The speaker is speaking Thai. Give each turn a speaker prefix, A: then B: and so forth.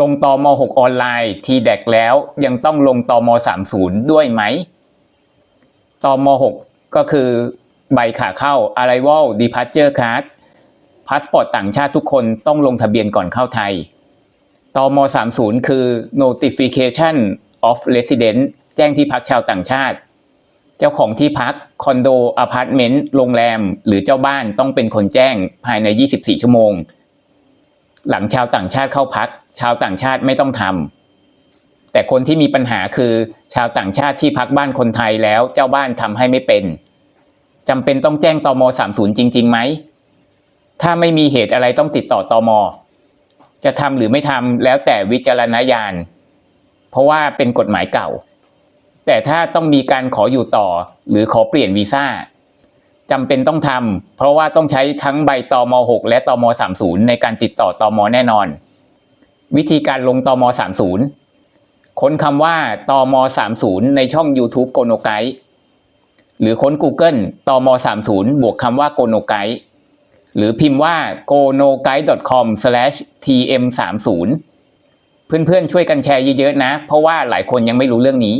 A: ลงตอม6ออนไลน์ทีแดกแล้วยังต้องลงตอม30 ด้วยไหมตอม6ก็คือใบขาเข้า Arrival Departure Card พาสปอร์ตต่างชาติทุกคนต้องลงทะเบียนก่อนเข้าไทยตอม30 คือ Notification of Resident แจ้งที่พักชาวต่างชาติ เจ้าของที่พัก คอนโดอพาร์ตเมนต์ โรงแรม หรือเจ้าบ้านต้องเป็นคนแจ้งภายใน 24 ชั่วโมง หลังชาวต่างชาติเข้าพัก ชาวต่างชาติไม่ต้องทำแต่คนที่มีปัญหาคือชาวต่างชาติที่พักบ้านคนไทยแล้วเจ้าบ้านทำให้ไม่เป็นจำเป็นต้องแจ้งตม30จริงๆไหมถ้าไม่มีเหตุอะไรต้องติดต่อตอมจะทำหรือไม่ทำแล้วแต่วิจารณญาณ เพราะว่าเป็นกฎหมายเก่า แต่ถ้าต้องมีการขออยู่ต่อหรือขอเปลี่ยนวีซ่า จำเป็นต้องทำเพราะว่าต้องใช้ทั้งใบตอม6และตอม30 ในการติดต่อตอมแน่นอน วิธีการลงตอม30 ค้นคำว่าตอม30 ในช่อง YouTube โกโนไกหรือค้น Google ตอม30 บวกคำว่าโกโนไกหรือพิมพ์ว่า gonoguide.com/tm30 เพื่อนๆช่วยกันแชร์เยอะๆนะ เพราะว่าหลายคนยังไม่รู้เรื่องนี้